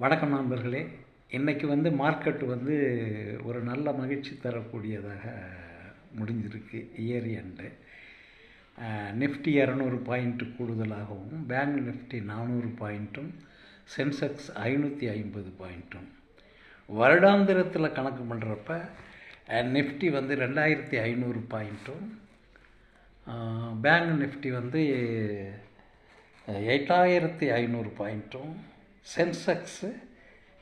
வணக்கம் நண்பர்களே. இன்றைக்கி வந்து மார்க்கெட் வந்து ஒரு நல்ல மகிழ்ச்சி தரக்கூடியதாக முடிஞ்சிருக்கு இயர் எண்டு நிஃப்டி இரநூறு பாயிண்ட்டு கூடுதலாகவும் பேங்க் நிஃப்டி நானூறு பாயிண்ட்டும் சென்செக்ஸ் ஐநூற்றி ஐம்பது பாயிண்ட்டும் வருடாந்திரத்தில் கணக்கு பண்ணுறப்ப நிஃப்டி வந்து ரெண்டாயிரத்தி ஐநூறு பாயிண்ட்டும் பேங்க் நிஃப்டி வந்து எட்டாயிரத்தி ஐநூறு பாயிண்ட்டும் சென்செக்ஸு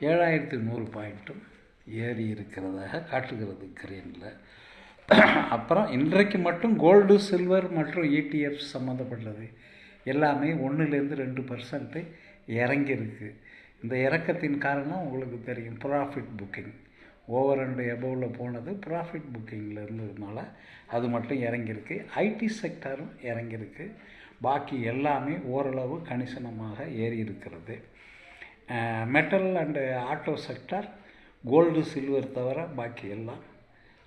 ஏழாயிரத்தி நூறு பாயிண்ட்டும் ஏறி இருக்கிறதாக காட்டுகிறது கிரீனில் அப்புறம் இன்றைக்கு மட்டும் கோல்டு சில்வர் மற்றும் இடிஎஃப் சம்மந்தப்பட்டது எல்லாமே ஒன்றுலேருந்து ரெண்டு பர்சன்ட்டு இறங்கியிருக்கு. இந்த இறக்கத்தின் காரணம் உங்களுக்கு தெரியும் ப்ராஃபிட் புக்கிங் ஓவர் அண்ட் எபோவில் போனது ப்ராஃபிட் புக்கிங்கில் இருந்ததுனால அது மட்டும் இறங்கியிருக்கு. ஐடி செக்டரும் இறங்கியிருக்கு. பாக்கி எல்லாமே ஓரளவு கணிசனமாக ஏறி இருக்கிறது metal and auto sector gold silver தவிர பாக்கி எல்லாம்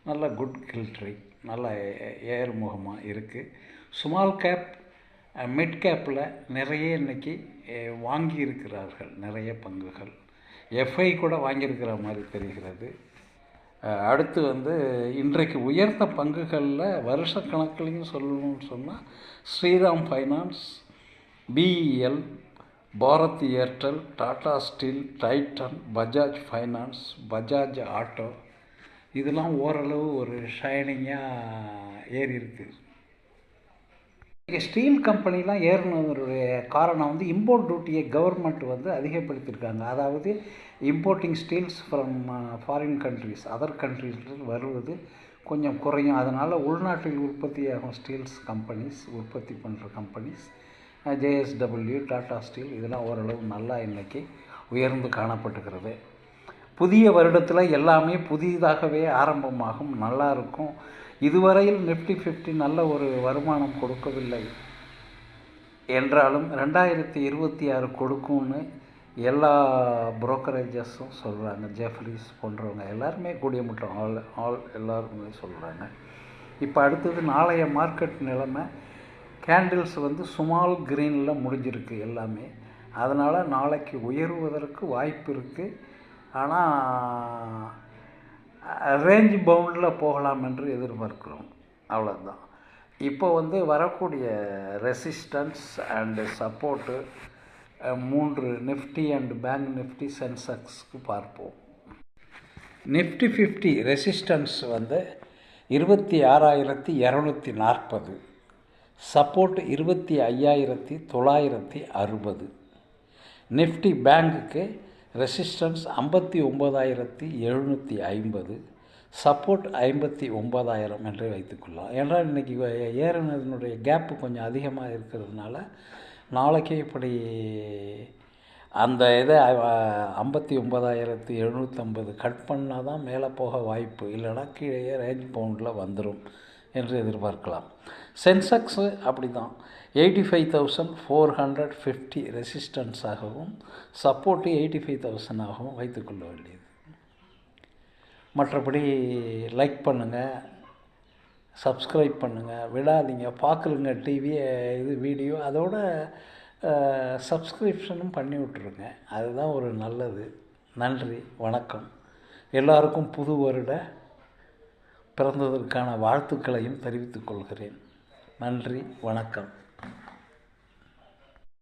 நல்ல குட் கில்ட்ரி நல்ல ஏறுமுகமாக இருக்குது ஸ்மால் கேப் மிட் கேப்பில் நிறைய இன்றைக்கி வாங்கி இருக்கிறார்கள் நிறைய பங்குகள். எஃப்ஐ கூட வாங்கியிருக்கிற மாதிரி தெரிகிறது. அடுத்து வந்து இன்றைக்கு உயர்ந்த பங்குகளில் வருஷ கணக்குலையும் சொல்லணும்னு சொன்னால் Shriram finance BEL Bharat Airtel Tata steel Titan Bajaj finance Bajaj auto. இதெல்லாம் ஓரளவு ஒரு ஷைனிங்காக ஏறி இருக்குது இங்கே ஸ்டீல் கம்பெனிலாம் ஏறினதனுடைய காரணம் வந்து இம்போர்ட் டியூட்டியை கவர்மெண்ட் வந்து அதிகப்படுத்தியிருக்காங்க. அதாவது importing steels from foreign countries other கண்ட்ரீஸில் வருவது கொஞ்சம் குறையும். அதனால் உள்நாட்டில் உற்பத்தியாகும் ஸ்டீல்ஸ் கம்பெனிஸ் உற்பத்தி பண்ணுற கம்பெனிஸ் ஜேஎஸ்டபிள்யூ டாடா ஸ்டீல் இதெல்லாம் ஓரளவு நல்லா இன்றைக்கி உயர்ந்து காணப்பட்டுக்கிறது புதிய வருடத்தில் எல்லாமே புதிதாகவே ஆரம்பமாகும் நல்லா இருக்கும். இதுவரையில் நிஃப்டி ஃபிஃப்டி நல்ல ஒரு வருமானம் கொடுக்கவில்லை. என்றாலும் ரெண்டாயிரத்தி இருபத்தி ஆறு கொடுக்கும்னு எல்லா புரோக்கரேஜஸும் சொல்கிறாங்க ஜெஃப்ரிஸ் போன்றவங்க எல்லாருமே கூடிய மட்டும் ஆல் ஆல் எல்லாருமே சொல்கிறாங்க இப்போ அடுத்தது நாளைய மார்க்கெட் நிலைமை கேண்டில்ஸ் வந்து சுமால் க்ரீனில் முடிஞ்சிருக்கு எல்லாமே. அதனால் நாளைக்கு உயர்வதற்கு வாய்ப்பு இருக்குது ஆனால் ரேஞ்ச் பவுண்டில் போகலாம் என்று எதிர்பார்க்கிறோம். அவ்வளோதான் இப்போ வந்து வரக்கூடிய ரெசிஸ்டன்ஸ் அண்டு சப்போர்ட்டு மூன்று நிஃப்டி அண்டு பேங்க் நிஃப்டி சென்செக்ஸ்க்கு பார்ப்போம். நிஃப்டி ஃபிஃப்டி ரெசிஸ்டன்ஸ் வந்து இருபத்தி ஆறாயிரத்தி இரநூத்தி நாற்பது. சப்போர்ட் இருபத்தி ஐயாயிரத்தி தொள்ளாயிரத்தி அறுபது. நிஃப்டி பேங்க்குக்கு ரெசிஸ்டன்ஸ் ஐம்பத்தி ஒம்பதாயிரத்தி எழுநூற்றி ஐம்பது. சப்போர்ட் ஐம்பத்தி ஒம்பதாயிரம் என்று வைத்துக்கொள்ளலாம் ஏன்றால் இன்றைக்கி ஏறினதனுடைய கேப்பு கொஞ்சம் அதிகமாக இருக்கிறதுனால நாளைக்கே இப்படி அந்த இதை ஐம்பத்தி ஒம்பதாயிரத்தி எழுநூற்றம்பது கட் பண்ணால் தான் மேலே போக வாய்ப்பு. இல்லைனா கீழே ரேஞ்ச் பவுண்டில் வந்துடும் என்று எதிர்பார்க்கலாம். சென்செக்ஸு அப்படி தான் eighty five thousand four hundred fifty ரெசிஸ்டன்ஸாகவும் support eighty five தௌசண்டாகவும் வைத்துக்கொள்ள வேண்டியது. மற்றபடி லைக் பண்ணுங்கள் சப்ஸ்கிரைப் பண்ணுங்கள் விடாதீங்க பார்க்குறங்க டிவியை இது வீடியோ அதோட சப்ஸ்கிரிப்ஷனும் பண்ணி விட்ருங்க அதுதான் ஒரு நல்லது. நன்றி வணக்கம். எல்லாருக்கும் புது வருட பிறந்ததற்கான வாழ்த்துக்களையும் தெரிவித்துக் கொள்கிறேன். நன்றி வணக்கம்.